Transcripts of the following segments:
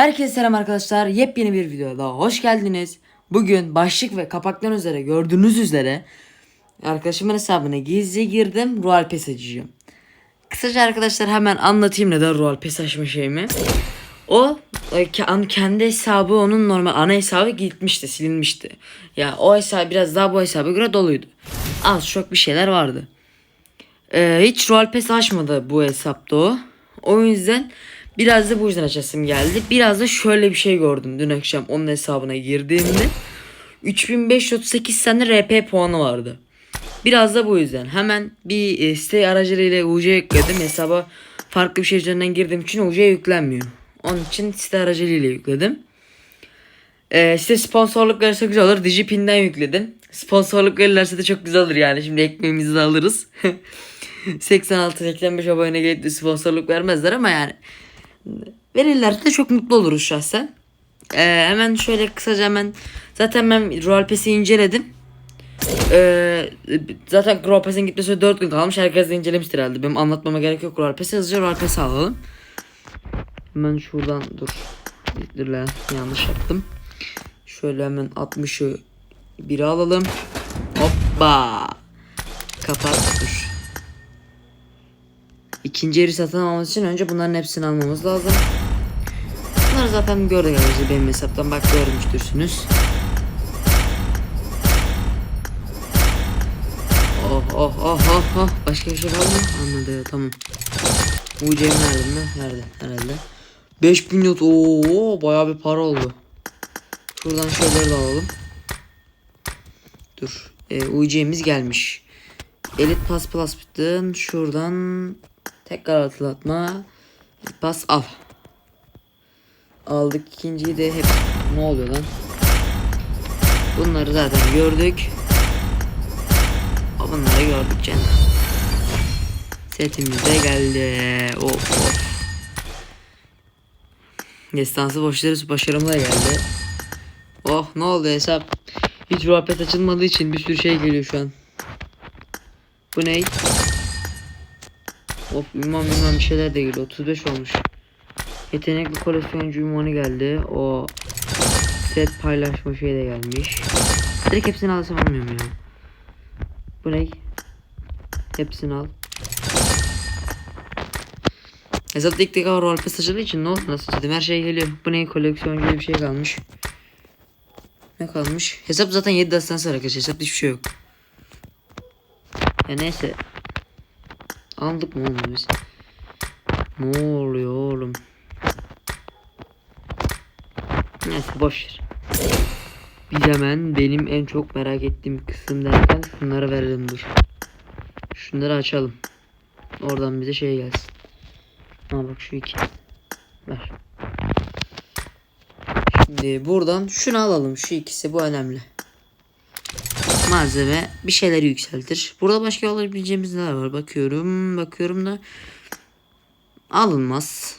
Herkese selam arkadaşlar. Yepyeni bir videoya daha hoş geldiniz. Bugün başlık ve kapaktan üzere gördüğünüz üzere arkadaşımın hesabına gizli girdim. Royal Pass açacağım. Kısaca arkadaşlar hemen anlatayım neden Royal Pass açma şeyimi. O kendi hesabı onun normal ana hesabı gitmişti silinmişti. Ya o hesap biraz daha bu hesaba göre doluydu. Az çok bir şeyler vardı. Ee, hiç rol pes açmadı bu hesapta o. O yüzden biraz da bu yüzden açasım geldi. Biraz da şöyle bir şey gördüm dün akşam onun hesabına girdiğimde. 3538 tane RP puanı vardı. Biraz da bu yüzden. Hemen bir e, site aracılığıyla UC yükledim. Hesaba farklı bir şey üzerinden girdiğim için UC yüklenmiyor. Onun için site aracılığıyla yükledim. Ee, size sponsorluk verirse güzel olur. Digipin'den yükledim. Sponsorluk verirlerse de çok güzel olur yani. Şimdi ekmeğimizi de alırız. 86-85 abone gelip de sponsorluk vermezler ama yani verirlerse çok mutlu oluruz şahsen. Ee, hemen şöyle kısaca hemen zaten ben Royal Pass'i inceledim. Ee, zaten Royal Pass'in gitmesi 4 gün kalmış. Herkes de incelemiştir herhalde. Benim anlatmama gerek yok Royal Pass'i. Hızlıca Royal Pass'i alalım. Hemen şuradan dur. Lan yanlış yaptım. Şöyle hemen 60'ı biri alalım. Hoppa. Kapat dur. İkinci yeri satın almamız için önce bunların hepsini almamız lazım. Bunları zaten gördük arkadaşlar benim hesaptan bak görmüştürsünüz. Oh oh oh oh oh. Başka bir şey var mı? Anladı tamam. UC'm nerede mi? Nerede? Herhalde. 5000 yot. Oo bayağı bir para oldu. Şuradan şeyleri de alalım. Dur. E, UC'miz gelmiş. Elite Pass Plus bitten. Şuradan tekrar hatırlatma. Pas al. Aldık ikinciyi de hep ne oluyor lan? Bunları zaten gördük. Bunları gördük canım. Setimiz geldi. Of of. Destansı boşları başarımla geldi. Oh ne oldu hesap? Hiç ruhapet açılmadığı için bir sürü şey geliyor şu an. Bu ne? Of ünvan ünvan bir şeyler de geliyor. 35 olmuş. Yetenekli koleksiyoncu ünvanı geldi. O set paylaşma şey de gelmiş. Direkt hepsini alsam almıyorum ya. Bu ne? Hepsini al. Hesapta ilk defa rol pass açıldığı için ne oldu nasıl dedim her şey geliyor. Bu ne koleksiyoncu bir şey kalmış. Ne kalmış? Hesap zaten 7 dastan sonra arkadaşlar. Hesapta hiçbir şey yok. Ya neyse. Aldık mı oğlum biz? Ne oluyor oğlum? Neyse boş ver. Biz hemen benim en çok merak ettiğim kısım derken şunları verelim dur. Şunları açalım. Oradan bize şey gelsin. Ha bak şu iki. Ver. Şimdi buradan şunu alalım. Şu ikisi bu önemli. Malzeme bir şeyleri yükseltir. Burada başka alabileceğimiz neler var? Bakıyorum. Bakıyorum da alınmaz.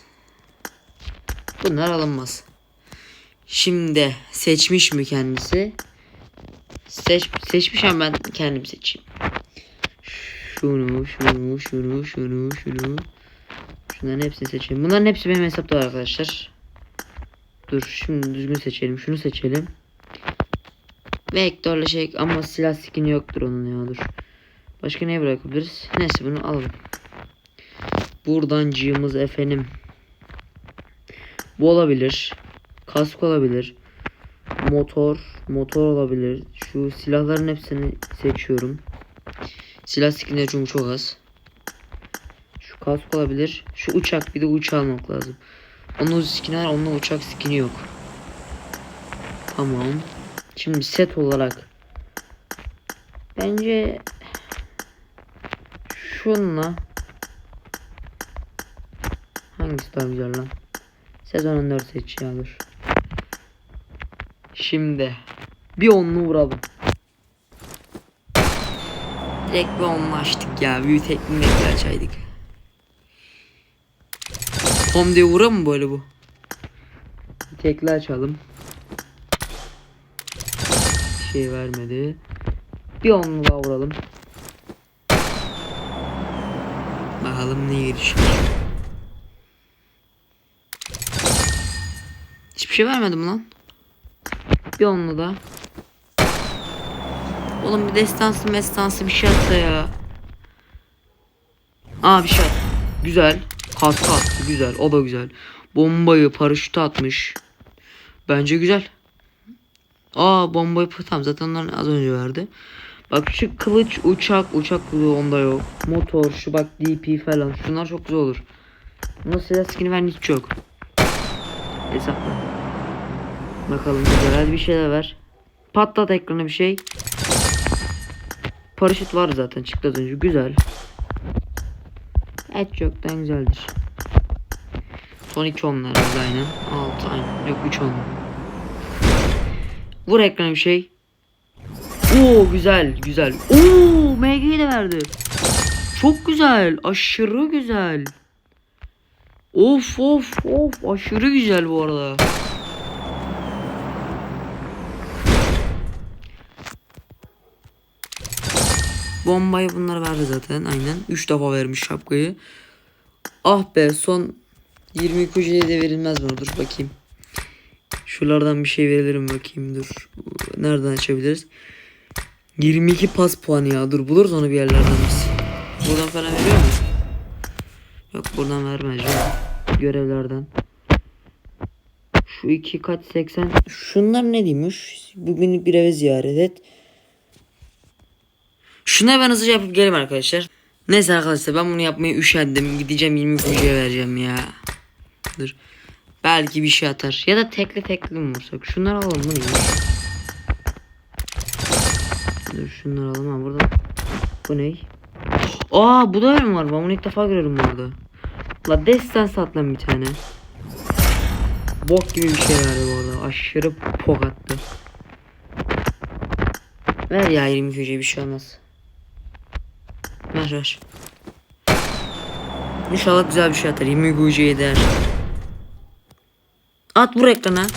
Bunlar alınmaz. Şimdi seçmiş mi kendisi? Seç, seçmiş ama ben kendim seçeyim. Şunu, şunu, şunu, şunu, şunu. Şunların hepsini seçeyim. Bunların hepsi benim hesapta var arkadaşlar. Dur şimdi düzgün seçelim. Şunu seçelim. Vektörle şey ama silah skin'i yoktur onun ya dur. Başka neye bırakabiliriz? Neyse bunu alalım. Buradan cığımız efendim. Bu olabilir. Kask olabilir. Motor. Motor olabilir. Şu silahların hepsini seçiyorum. Silah skinleri çünkü çok az. Şu kask olabilir. Şu uçak bir de uçağı almak lazım. Onun skini var, onun uçak skini yok. Tamam. Şimdi set olarak bence şunla hangisi daha güzel lan? Sezon 14 seç ya dur. Şimdi bir onlu vuralım. Direkt bir onlu açtık ya. Büyük tekniği açaydık. Tom diye vura mı böyle bu? Tekli açalım. Şey vermedi. Bir onlu daha vuralım. Bakalım ne girişim. Hiçbir şey vermedim lan. Bir onlu da. Oğlum bir destansı mestansı bir şey atsa ya. Aa bir şey at. Güzel. Kaskı attı güzel. O da güzel. Bombayı paraşüt atmış. Bence güzel. Aa bombayı tamam zaten onları az önce verdi. Bak şu kılıç uçak uçak onda yok. Motor şu bak DP falan şunlar çok güzel olur. Bunda silah skin'i veren hiç yok. Hesapla. Bakalım güzel hadi bir şeyler ver. Patlat ekrana bir şey. Paraşüt var zaten çıktı az önce güzel. Et çoktan güzeldir. Son iki onlar herhalde aynen. Altı aynen. Yok üç onlar. Vur ekrana bir şey. Oo güzel güzel. Oo MG'yi de verdi. Çok güzel. Aşırı güzel. Of of of aşırı güzel bu arada. Bombayı bunlara verdi zaten aynen. 3 defa vermiş şapkayı. Ah be son 20 kujeye de verilmez mi? Dur bakayım. Şuralardan bir şey verelim bakayım dur. Nereden açabiliriz? 22 pas puanı ya. Dur buluruz onu bir yerlerden biz. Buradan falan veriyor mu? Yok buradan vermez. Görevlerden. Şu iki kaç 80. Şunlar ne demiş? Bugün bir eve ziyaret et. Şuna ben hızlıca yapıp geleyim arkadaşlar. Neyse arkadaşlar ben bunu yapmaya üşendim. Gideceğim 20 kujeye vereceğim ya. Dur. Belki bir şey atar. Ya da tekli tekli mi vursak? Şunları alalım bunu. Dur şunları alalım ha burada. Bu ne? Aa bu da mı var? Ben bunu ilk defa görüyorum burada. La destan sat lan bir tane. Bok gibi bir şey verdi bu arada. Aşırı pok attı. Ver ya 20 köşeye bir şey olmaz. Ver ver. İnşallah güzel bir şey atar. 20 köşeye değer. At bu ekrana.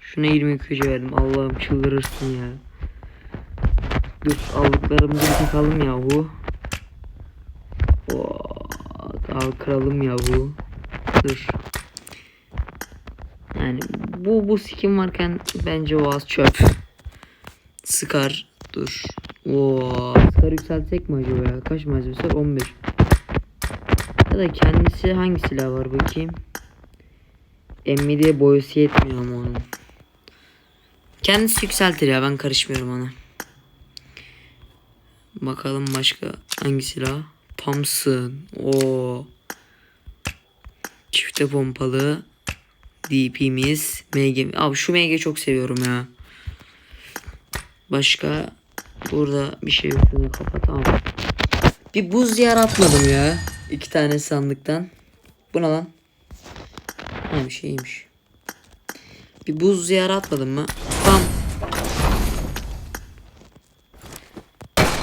Şuna 20 köşe verdim. Allah'ım çıldırırsın ya. Dur aldıklarımızı bir takalım yahu. Oo, al kıralım yahu. Dur. Yani bu bu skin varken bence o az çöp. Sıkar. Dur. Oo, sıkar yükseltsek mi acaba ya? Kaç malzemesi var? 15. Ya da kendisi hangi silah var bakayım. M7'ye boyası yetmiyor ama onun. Kendisi yükseltir ya ben karışmıyorum ona. Bakalım başka hangi silah? Thompson. O. Çifte pompalı. DP'miz. MG. Abi şu MG çok seviyorum ya. Başka burada bir şey yok. Abi. Bir buz yer atmadım ya. İki tane sandıktan. Bu ne lan? Bir şeymiş. Bir buz ziyarı atmadım mı? Tam.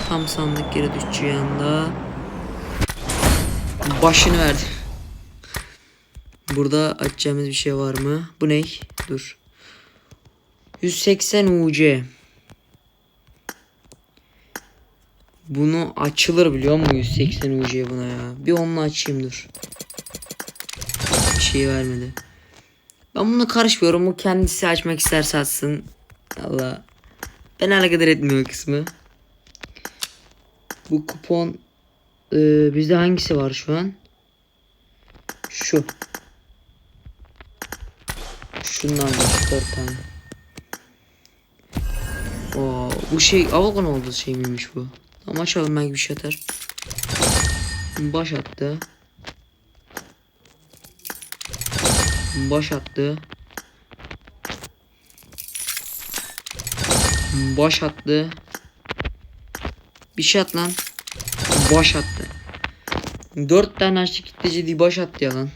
Tam sandık geri düşeceği anda. Başını verdi. Burada açacağımız bir şey var mı? Bu ne? Dur. 180 UC. Bunu açılır biliyor musun 180 UC buna ya. Bir onunla açayım dur. Şey vermedi. Ben buna karışmıyorum. O kendisi açmak isterse açsın. Allah. Ben alakadar etmiyor kısmı. Bu kupon e, bizde hangisi var şu an? Şu. Şundan var 4 tane. Oo, bu şey Avon oldu şey miymiş bu? Ama açalım belki bir şey atar. Baş attı. Baş attı. Baş attı. Bir şey at lan. Baş attı. Dört tane açtı kitleci diye baş attı ya lan.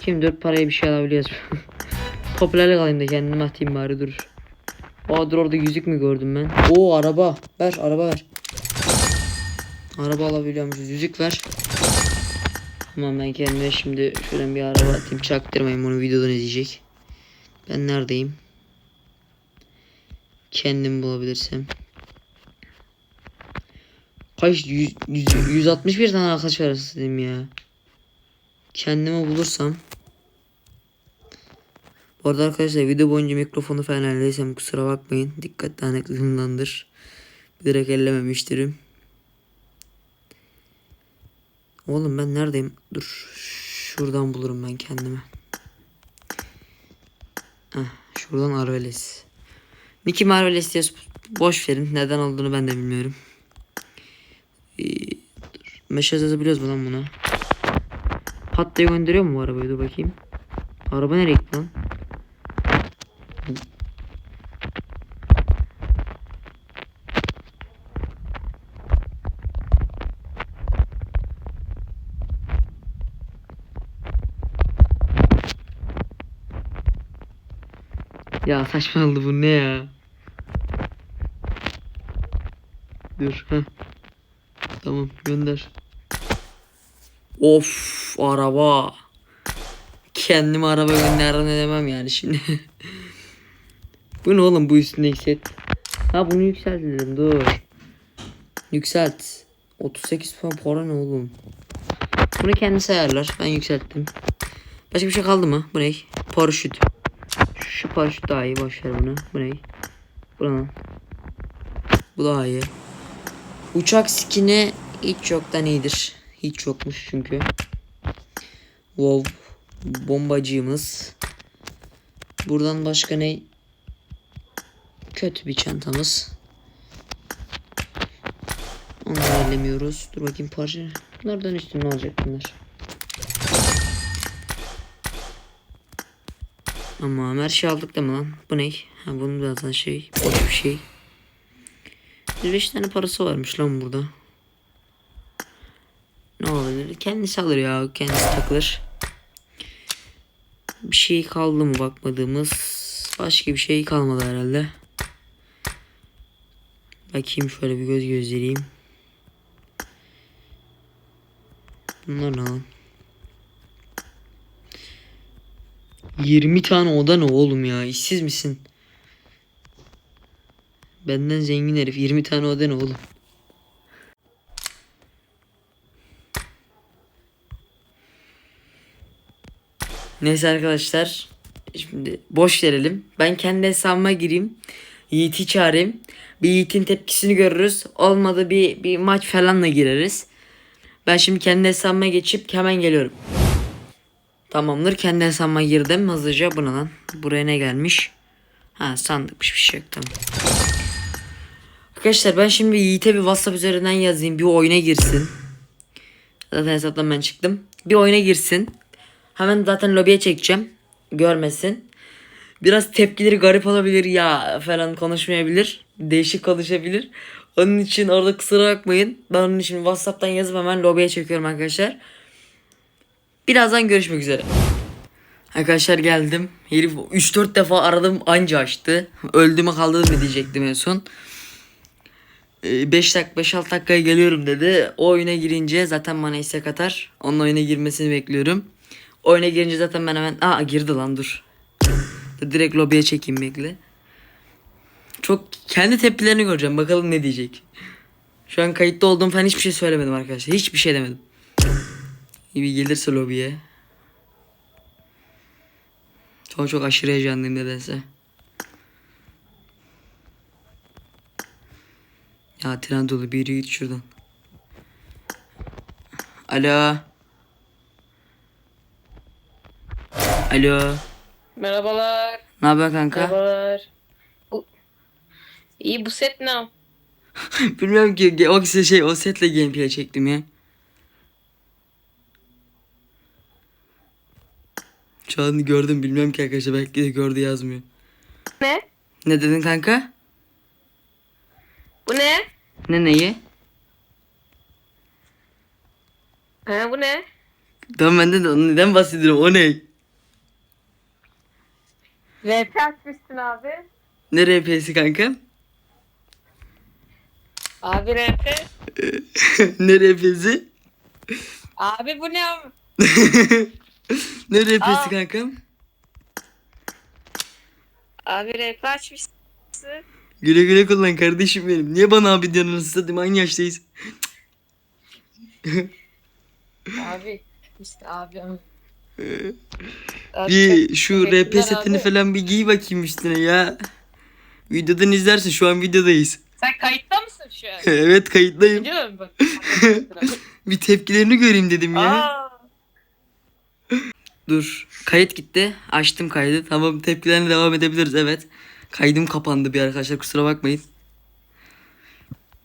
Kim dört paraya bir şey alabiliyoruz. Popülerlik alayım da kendime atayım bari dur. Aa dur orada yüzük mü gördüm ben? Oo araba. Ver araba ver. Araba alabiliyormuşuz. Yüzük ver. Tamam ben kendime şimdi şöyle bir araba atayım. Çaktırmayayım onu videodan izleyecek. Ben neredeyim? Kendim bulabilirsem. Kaç? 100, 100, 161 tane arkadaş arası dedim ya. Kendimi bulursam. Bu arada arkadaşlar video boyunca mikrofonu falan elleysem kusura bakmayın. Dikkat dağınıklığındandır. Direkt ellememiştirim. Oğlum ben neredeyim? Dur. Şuradan bulurum ben kendimi. Heh, şuradan Arveles. Mickey Marveles diye boş verin. Neden olduğunu ben de bilmiyorum. Ee. Meşaz yazabiliyoruz mu lan bunu? Pat diye gönderiyor mu bu arabayı? Dur bakayım. Araba nereye gitti lan? Ya saçmaladı bu ne ya? Dur ha. Tamam gönder. Of araba. Kendime araba gönderdim ne demem yani şimdi. bu ne oğlum bu üstündeki set? Ha bunu yükseltelim dur. Yükselt. 38 puan para ne oğlum? Bunu kendisi ayarlar. Ben yükselttim. Başka bir şey kaldı mı? Bu ne? Paraşüt. Şu paraşüt daha iyi. Boş ver bunu. Bu ne? Bu ne? lan? Bu daha iyi. Uçak skini hiç yoktan iyidir. Hiç yokmuş çünkü. Wow. Bombacığımız. Buradan başka ne? Kötü bir çantamız. Onları ellemiyoruz. Dur bakayım parça. Bunlardan üstün ne bunlar? Ama her şey aldık değil mi lan? Bu ne? Ha bunun zaten şey. Boş bir şey. 105 tane parası varmış lan burada. Ne olabilir? Kendisi alır ya. Kendisi takılır. Bir şey kaldı mı bakmadığımız? Başka bir şey kalmadı herhalde. Bakayım şöyle bir göz gözleyeyim. Bunlar ne lan? 20 tane oda ne oğlum ya? İşsiz misin? Benden zengin herif 20 tane oda ne oğlum? Neyse arkadaşlar. Şimdi boş verelim. Ben kendi hesabıma gireyim. Yiğit'i çağırayım. Bir Yiğit'in tepkisini görürüz. Olmadı bir, bir maç falanla gireriz. Ben şimdi kendi hesabıma geçip hemen geliyorum. Tamamdır. Kendi hesabıma girdim. Hızlıca buna lan. Buraya ne gelmiş? Ha sandıkmış bir şey yok tamam. Arkadaşlar ben şimdi Yiğit'e bir WhatsApp üzerinden yazayım. Bir oyuna girsin. Zaten hesaptan ben çıktım. Bir oyuna girsin. Hemen zaten lobiye çekeceğim. Görmesin. Biraz tepkileri garip olabilir ya falan konuşmayabilir. Değişik konuşabilir. Onun için orada kusura bakmayın. Ben onun için WhatsApp'tan yazıp hemen lobiye çekiyorum arkadaşlar. Birazdan görüşmek üzere. Arkadaşlar geldim. Herif 3-4 defa aradım anca açtı. Öldü mü kaldı mı diyecektim en son. 5 dakika 5-6 dakikaya geliyorum dedi. O oyuna girince zaten bana istek atar. Onun oyuna girmesini bekliyorum. Oyuna girince zaten ben hemen aa girdi lan dur. Direkt lobiye çekeyim bekle. Çok kendi tepkilerini göreceğim. Bakalım ne diyecek. Şu an kayıtta olduğum falan hiçbir şey söylemedim arkadaşlar. Hiçbir şey demedim. Bir gelirse lobiye. Çok çok aşırı heyecanlıyım nedense. Ya tren dolu biri git şuradan. Alo. Alo. Merhabalar. Ne haber kanka? Merhabalar. Bu... İyi bu set ne? Bilmiyorum ki o şey o setle gameplay çektim ya. An gördüm bilmiyorum ki arkadaşlar belki de gördü yazmıyor. Ne? Ne dedin kanka? Bu ne? Ne neyi? Ha bu ne? Tamam ben de onu neden bahsediyorum o ne? RP açmışsın abi. Ne RP'si kanka? Abi RP. ne RP'si? Abi bu ne? ne RP'si Aa. kankam? Abi RP açmışsın. Güle güle kullan kardeşim benim. Niye bana abi diyorsunuz satayım aynı yaştayız. Abi. işte abi. Abi Bir çok şu RP teşekkürler setini abi. falan bir giy bakayım üstüne ya. Videodan izlersin şu an videodayız. Sen kayıtta mısın şu an? evet kayıttayım. Biliyor musun bak? Bir tepkilerini göreyim dedim ya. Aa, Dur. Kayıt gitti. Açtım kaydı. Tamam tepkilerine devam edebiliriz evet. Kaydım kapandı bir arkadaşlar kusura bakmayın.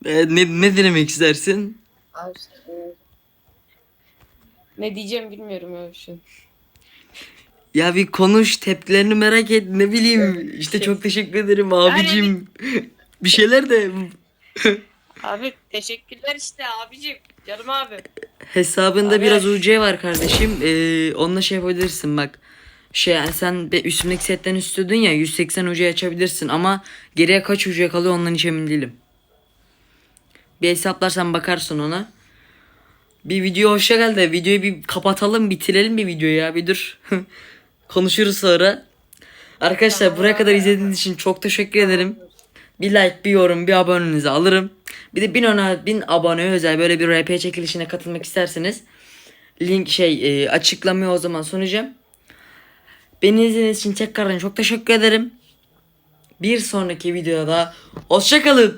Ee, ne, ne denemek istersin? abi. Ne diyeceğim bilmiyorum an. Ya bir konuş tepkilerini merak et ne bileyim. İşte çok teşekkür ederim abicim. bir şeyler de Abi teşekkürler işte abicim. Canım abi. hesabında Abi- biraz UC var kardeşim. Ee, onunla şey yapabilirsin bak. Şey yani sen be, üstündeki setten istiyordun ya 180 UC açabilirsin ama geriye kaç UC kalıyor ondan hiç emin değilim. Bir hesaplarsan bakarsın ona. Bir video hoşça geldi. de Videoyu bir kapatalım bitirelim bir videoyu ya bir dur. Konuşuruz sonra. Arkadaşlar buraya kadar izlediğiniz için çok teşekkür ederim. Bir like, bir yorum, bir abonenizi alırım. Bir de bin, ona, bin aboneye özel böyle bir RP çekilişine katılmak isterseniz link şey e, açıklamayı o zaman sunacağım. Beni izlediğiniz için tekrardan çok teşekkür ederim. Bir sonraki videoda hoşçakalın.